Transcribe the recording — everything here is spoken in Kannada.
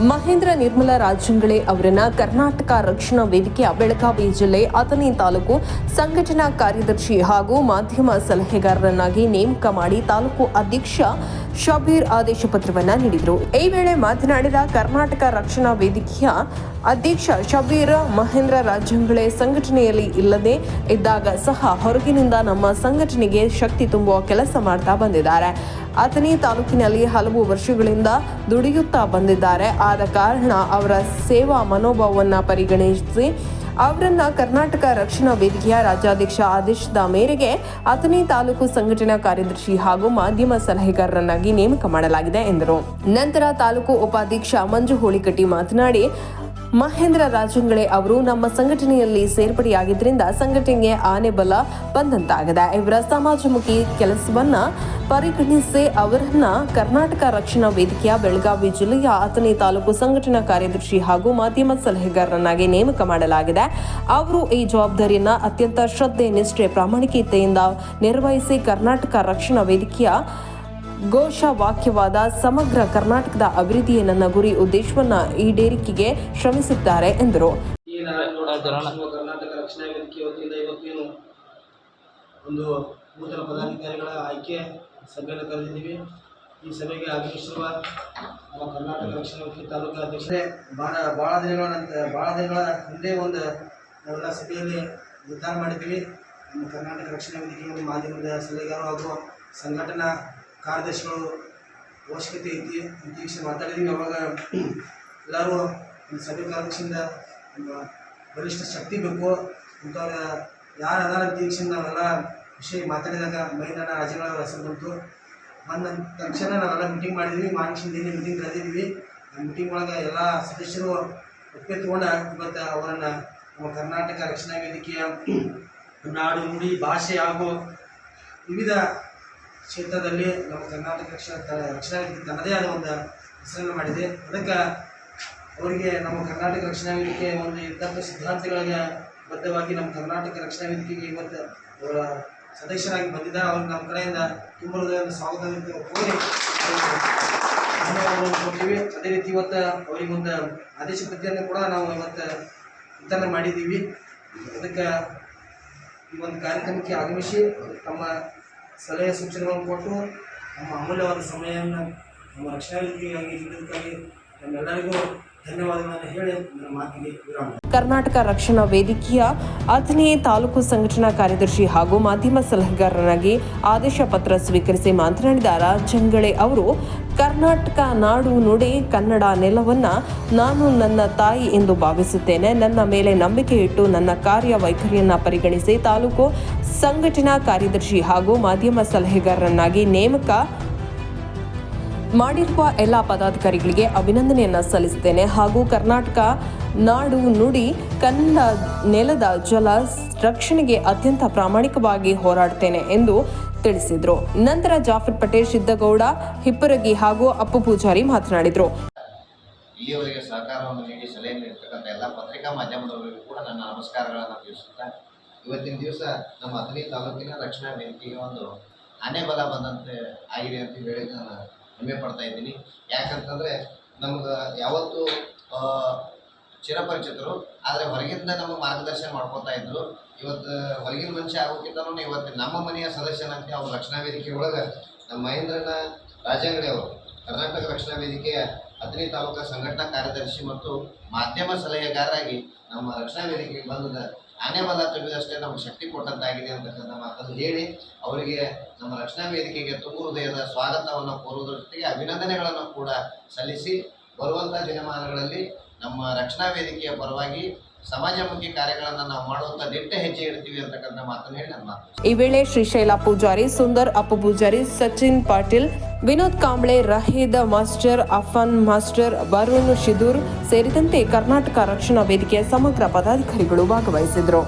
ಮಹೇಂದ್ರ ನಿರ್ಮಲ ರಾಜಂಗಳೆ ಅವರನ್ನ ಕರ್ನಾಟಕ ರಕ್ಷಣಾ ವೇದಿಕೆಯ ಬೆಳಗಾವಿ ಜಿಲ್ಲೆ ಅಥಣಿ ತಾಲೂಕು ಸಂಘಟನಾ ಕಾರ್ಯದರ್ಶಿ ಹಾಗೂ ಮಾಧ್ಯಮ ಸಲಹೆಗಾರರನ್ನಾಗಿ ನೇಮಕ ಮಾಡಿ ತಾಲೂಕು ಅಧ್ಯಕ್ಷ ಶಬೀರ್ ಆದೇಶ ಪತ್ರವನ್ನ ನೀಡಿದರು. ಈ ವೇಳೆ ಮಾತನಾಡಿದ ಕರ್ನಾಟಕ ರಕ್ಷಣಾ ವೇದಿಕೆಯ ಅಧ್ಯಕ್ಷ ಶಬೀರ್, ಮಹೇಂದ್ರ ರಾಜಂಗಳೆ ಸಂಘಟನೆಯಲ್ಲಿ ಇಲ್ಲದೆ ಇದ್ದಾಗ ಸಹ ಹೊರಗಿನಿಂದ ನಮ್ಮ ಸಂಘಟನೆಗೆ ಶಕ್ತಿ ತುಂಬುವ ಕೆಲಸ ಮಾಡ್ತಾ ಬಂದಿದ್ದಾರೆ. ಆತನೇ ತಾಲೂಕಿನಲ್ಲಿ ಹಲವು ವರ್ಷಗಳಿಂದ ದುಡಿಯುತ್ತಾ ಬಂದಿದ್ದಾರೆ. ಆದ ಕಾರಣ ಅವರ ಸೇವಾ ಮನೋಭಾವವನ್ನ ಪರಿಗಣಿಸಿ ಅವರನ್ನ ಕರ್ನಾಟಕ ರಕ್ಷಣಾ ವೇದಿಕೆಯ ರಾಜ್ಯಾಧ್ಯಕ್ಷ ಆದೇಶದ ಮೇರೆಗೆ ಅಥಣಿ ತಾಲೂಕು ಸಂಘಟನಾ ಕಾರ್ಯದರ್ಶಿ ಹಾಗೂ ಮಾಧ್ಯಮ ಸಲಹೆಗಾರರನ್ನಾಗಿ ನೇಮಕ ಮಾಡಲಾಗಿದೆ ಎಂದರು. ನಂತರ ತಾಲೂಕು ಉಪಾಧ್ಯಕ್ಷ ಮಂಜು ಹೋಳಿಕಟ್ಟಿ ಮಾತನಾಡಿ ಮಹೇಂದ್ರ ರಾಜಂಗಳೆ ಅವರು ನಮ್ಮ ಸಂಘಟನೆಯಲ್ಲಿ ಸೇರ್ಪಡೆಯಾಗಿದ್ದರಿಂದ ಸಂಘಟನೆಗೆ ಆನೆ ಬಲ ಬಂದಂತಾಗಿದೆ. ಇವರ ಸಮಾಜಮುಖಿ ಕೆಲಸವನ್ನ ಪರಿಗಣಿಸಿ ಅವರನ್ನ ಕರ್ನಾಟಕ ರಕ್ಷಣಾ ವೇದಿಕೆಯ ಬೆಳಗಾವಿ ಜಿಲ್ಲೆಯ ಅಥಣಿ ತಾಲೂಕು ಸಂಘಟನಾ ಕಾರ್ಯದರ್ಶಿ ಹಾಗೂ ಮಾಧ್ಯಮ ಸಲಹೆಗಾರರನ್ನಾಗಿ ನೇಮಕ ಮಾಡಲಾಗಿದೆ. ಅವರು ಈ ಜವಾಬ್ದಾರಿಯನ್ನ ಅತ್ಯಂತ ಶ್ರದ್ಧೆ, ನಿಷ್ಠೆ, ಪ್ರಾಮಾಣಿಕತೆಯಿಂದ ನಿರ್ವಹಿಸಿ ಕರ್ನಾಟಕ ರಕ್ಷಣಾ ವೇದಿಕೆಯ ಘೋಷ ವಾಕ್ಯವಾದ ಸಮಗ್ರ ಕರ್ನಾಟಕದ ಅಭಿವೃದ್ಧಿಯೇ ನನ್ನ ಗುರಿ ಉದ್ದೇಶವನ್ನ ಈಡೇರಿಕೆಗೆ ಶ್ರಮಿಸಿದ್ದಾರೆ ಎಂದರು. ಕರ್ನಾಟಕ ರಕ್ಷಣಾ ಇವತ್ತೇನು ಒಂದು ನೂತನ ಪದಾಧಿಕಾರಿಗಳ ಆಯ್ಕೆ ಸಭೆಯನ್ನು ಕರೆದಿದ್ದೀವಿ. ಈ ಸಭೆಗೆ ಆಗಮಿಸಿರುವ ನಮ್ಮ ಕರ್ನಾಟಕ ರಕ್ಷಣಾ ವೇದಿಕೆ ತಾಲೂಕು ಅಧ್ಯಕ್ಷರೇ ಭಾಳ ಭಾಳ ದಿನಗಳ ನಂತರ ಭಾಳ ದಿನಗಳ ಹಿಂದೆ ಒಂದು ನಾವೆಲ್ಲ ಸಭೆಯಲ್ಲಿ ನಿರ್ಧಾರ ಮಾಡಿದ್ದೀವಿ. ನಮ್ಮ ಕರ್ನಾಟಕ ರಕ್ಷಣಾ ವೇದಿಕೆ ಮಾಧ್ಯಮದ ಸಲಹೆಗಾರು ಹಾಗೂ ಸಂಘಟನಾ ಕಾರ್ಯದರ್ಶಿಗಳು ಅವಶ್ಯಕತೆ ಐತಿ. ಅಂತ ವಿಷಯ ಮಾತಾಡಿದ್ವಿ ಅವಾಗ ಎಲ್ಲರೂ ಒಂದು ಸಭೆ ಕಾರ್ಯದರ್ಶಿಯಿಂದ ನಮ್ಮ ಬಲಿಷ್ಠ ಶಕ್ತಿ ಬೇಕು. ಅಂಥವ್ರ ಯಾರು ಅದಾರ ಅಂತ ನಾವೆಲ್ಲ ವಿಷಯ ಮಾತಾಡಿದಾಗ ಮೈದಾನ ರಾಜ್ಯಗಳ ಹೆಸರು ಬಂತು. ಬಂದ ತಕ್ಷಣ ನಾವೆಲ್ಲ ಮೀಟಿಂಗ್ ಮಾಡಿದ್ವಿ. ಮಾರ್ಗದರ್ಶನ ದಿನ ಮೀಟಿಂಗ್ ಆ ಮೀಟಿಂಗ್ ಒಳಗೆ ಎಲ್ಲ ಸದಸ್ಯರು ಒಪ್ಪಿಗೆ ತೊಗೊಂಡು ಇವತ್ತು ಅವರನ್ನು ನಮ್ಮ ಕರ್ನಾಟಕ ರಕ್ಷಣಾ ವೇದಿಕೆಯ ನಾಡು ನುಡಿ ಭಾಷೆ ಹಾಗೂ ವಿವಿಧ ಕ್ಷೇತ್ರದಲ್ಲಿ ನಮ್ಮ ಕರ್ನಾಟಕ ರಕ್ಷಣಾ ರಕ್ಷಣಾ ವೇದಿಕೆ ತನ್ನದೇ ಆದ ಒಂದು ಹೆಸರನ್ನು ಮಾಡಿದೆ. ಅದಕ್ಕೆ ಅವರಿಗೆ ನಮ್ಮ ಕರ್ನಾಟಕ ರಕ್ಷಣಾ ವೇದಿಕೆ ಒಂದು ಇದ್ದಂಥ ಸಿದ್ಧಾಂತಗಳಿಗೆ ಬದ್ಧವಾಗಿ ನಮ್ಮ ಕರ್ನಾಟಕ ರಕ್ಷಣಾ ವೇದಿಕೆಗೆ ಇವತ್ತು ಅವರ ಸದಸ್ಯರಾಗಿ ಬಂದಿದ್ದಾರೆ. ಅವ್ರಿಗೆ ನಮ್ಮ ಕಡೆಯಿಂದ ಹೃದಯದ ಸ್ವಾಗತ ಕೋರಿ ಕೊಟ್ಟಿವಿ. ಅದೇ ರೀತಿ ಇವತ್ತು ಅವರಿಗೆ ಒಂದು ಆದೇಶ ಪ್ರತಿಯನ್ನು ಕೂಡ ನಾವು ಇವತ್ತು ವಿತರಣೆ ಮಾಡಿದ್ದೀವಿ. ಅದಕ್ಕೆ ಈ ಒಂದು ಕಾರ್ಯಕ್ರಮಕ್ಕೆ ಆಗಮಿಸಿ ತಮ್ಮ ಸಲಹೆ ಸೂಚನೆಗಳನ್ನು ಕೊಟ್ಟು ನಮ್ಮ ಅಮೂಲ್ಯವಾದ ಸಮಯವನ್ನು ನಮ್ಮ ರಕ್ಷಣಾ ನೀಡಿದ್ದಕ್ಕಾಗಿ ನಮ್ಮೆಲ್ಲರಿಗೂ ಧನ್ಯವಾದಗಳನ್ನು ಹೇಳಿ ನನ್ನ ಮಾತಿಗೆ ವಿರಾಮ. ಕರ್ನಾಟಕ ರಕ್ಷಣಾ ವೇದಿಕೆಯ ಅಥಣಿ ತಾಲೂಕು ಸಂಘಟನಾ ಕಾರ್ಯದರ್ಶಿ ಹಾಗೂ ಮಾಧ್ಯಮ ಸಲಹೆಗಾರರಾಗಿ ಆದೇಶ ಪತ್ರ ಸ್ವೀಕರಿಸಿ ಮಾತನಾಡಿದ ರಾಜಂಗಳೆ ಅವರು ಕರ್ನಾಟಕ ನಾಡು ನುಡಿ ಕನ್ನಡ ನೆಲವನ್ನ ನಾನು ನನ್ನ ತಾಯಿ ಎಂದು ಭಾವಿಸುತ್ತೇನೆ. ನನ್ನ ಮೇಲೆ ನಂಬಿಕೆ ಇಟ್ಟು ನನ್ನ ಕಾರ್ಯ ವೈಖರಿಯನ್ನ ಪರಿಗಣಿಸಿ ತಾಲೂಕು ಸಂಘಟನಾ ಕಾರ್ಯದರ್ಶಿ ಹಾಗೂ ಮಾಧ್ಯಮ ಸಲಹೆಗಾರರನ್ನಾಗಿ ನೇಮಕ ಮಾಡಿರುವ ಎಲ್ಲ ಪದಾಧಿಕಾರಿಗಳಿಗೆ ಅಭಿನಂದನೆಯನ್ನ ಸಲ್ಲಿಸುತ್ತೇನೆ. ಹಾಗೂ ಕರ್ನಾಟಕ ನಾಡು ನುಡಿ ಕನ್ನಡ ನೆಲದ ಜಲ ರಕ್ಷಣೆಗೆ ಅತ್ಯಂತ ಪ್ರಾಮಾಣಿಕವಾಗಿ ಹೋರಾಡುತ್ತೇನೆ ಎಂದು ತಿಳಿಸಿದರು. ನಂತರ ಜಾಫರ್ ಪಟೇಲ್, ಸಿದ್ದಗೌಡ, ಹಿಪ್ಪರಗಿ ಹಾಗೂ ಅಪ್ಪು ಪೂಜಾರಿ ಮಾತನಾಡಿದರು. ಇಲ್ಲಿಯವರೆಗೆ ಸಹಕಾರವನ್ನು ನೀಡಿ ಸಲಹೆ ನೀಡಿರ್ತಕ್ಕಂಥ ಎಲ್ಲ ಪತ್ರಿಕಾ ಮಾಧ್ಯಮದವರಿಗೂ ಕೂಡ ನನ್ನ ನಮಸ್ಕಾರಗಳನ್ನು ತಿಳಿಸುತ್ತಾ, ಇವತ್ತಿನ ದಿವಸ ನಮ್ಮ ಅಥಣಿ ತಾಲೂಕಿನ ರಕ್ಷಣಾ ವೇದಿಕೆಗೆ ಒಂದು ಆನೆ ಬಂದಂತೆ ಆಗಿದೆ ಅಂತ ಹೇಳಿ ನಾನು ಹೆಮ್ಮೆ ಪಡ್ತಾ ಇದ್ದೀನಿ. ಯಾಕಂತಂದರೆ ನಮ್ಗೆ ಯಾವತ್ತು ಚಿರಪರಿಚಿತರು. ಆದರೆ ಹೊರಗಿಂದ ನಮಗೆ ಮಾರ್ಗದರ್ಶನ ಮಾಡ್ಕೊತಾ ಇದ್ರು. ಇವತ್ತು ಹೊರಗಿನ ಮನುಷ್ಯ ಆಗೋಕ್ಕಿಂತಲೂ ಇವತ್ತು ನಮ್ಮ ಮನೆಯ ಸದಸ್ಯನಂತೆ ಅವ್ರು ರಕ್ಷಣಾ ವೇದಿಕೆ ಒಳಗೆ ನಮ್ಮ ಮಹೇಂದ್ರನ ರಾಜಂಗಡಿ ಅವರು, ಕರ್ನಾಟಕ ರಕ್ಷಣಾ ವೇದಿಕೆಯ ಅಥಣಿ ತಾಲೂಕಾ ಸಂಘಟನಾ ಕಾರ್ಯದರ್ಶಿ ಮತ್ತು ಮಾಧ್ಯಮ ಸಲಹೆಗಾರರಾಗಿ ನಮ್ಮ ರಕ್ಷಣಾ ವೇದಿಕೆಗೆ ಬಂದ ಆನೆ ಬಲ ತುಂಬಿದಷ್ಟೇ ನಮ್ಗೆ ಶಕ್ತಿ ಕೊಟ್ಟಂತಾಗಿದೆ ಅಂತಕ್ಕಂಥ ಮಾತನ್ನು ಹೇಳಿ ಅವರಿಗೆ ನಮ್ಮ ರಕ್ಷಣಾ ವೇದಿಕೆಗೆ ತುಂಬು ಹೃದಯದ ಸ್ವಾಗತವನ್ನು ಕೋರುವುದರ ಜೊತೆಗೆ ಅಭಿನಂದನೆಗಳನ್ನು ಕೂಡ ಸಲ್ಲಿಸಿ ಬರುವಂಥ ದಿನಮಾನಗಳಲ್ಲಿ ನಮ್ಮ ರಕ್ಷಣಾ ವೇದಿಕೆಯ ಪರವಾಗಿ ಸಮಾಜಮುಖಿ ಕಾರ್ಯಗಳನ್ನು ನಾವು ಮಾಡುವಂತ ದಿಟ್ಟ ಹೆಜ್ಜೆ ಇಡ್ತೀವಿ ಅಂತಕ್ಕಂಥ ಮಾತನ್ನು ಹೇಳಿ ನನ್ನ ಮಾತು. ಈ ವೇಳೆ ಶ್ರೀಶೈಲ ಪೂಜಾರಿ, ಸುಂದರ್ ಅಪ್ಪು ಪೂಜಾರಿ, ಸಚಿನ್ ಪಾಟೀಲ್, ವಿನೋದ್ ಕಾಂಬ್ಳೆ, ರಹೀದ್ ಮಾಸ್ಟರ್, ಅಫನ್ ಮಾಸ್ಟರ್, ವರುಣ್ ಶಿದೂರ್ ಸೇರಿದಂತೆ ಕರ್ನಾಟಕ ರಕ್ಷಣಾ ವೇದಿಕೆಯ ಸಮಗ್ರ ಪದಾಧಿಕಾರಿಗಳು ಭಾಗವಹಿಸಿದರು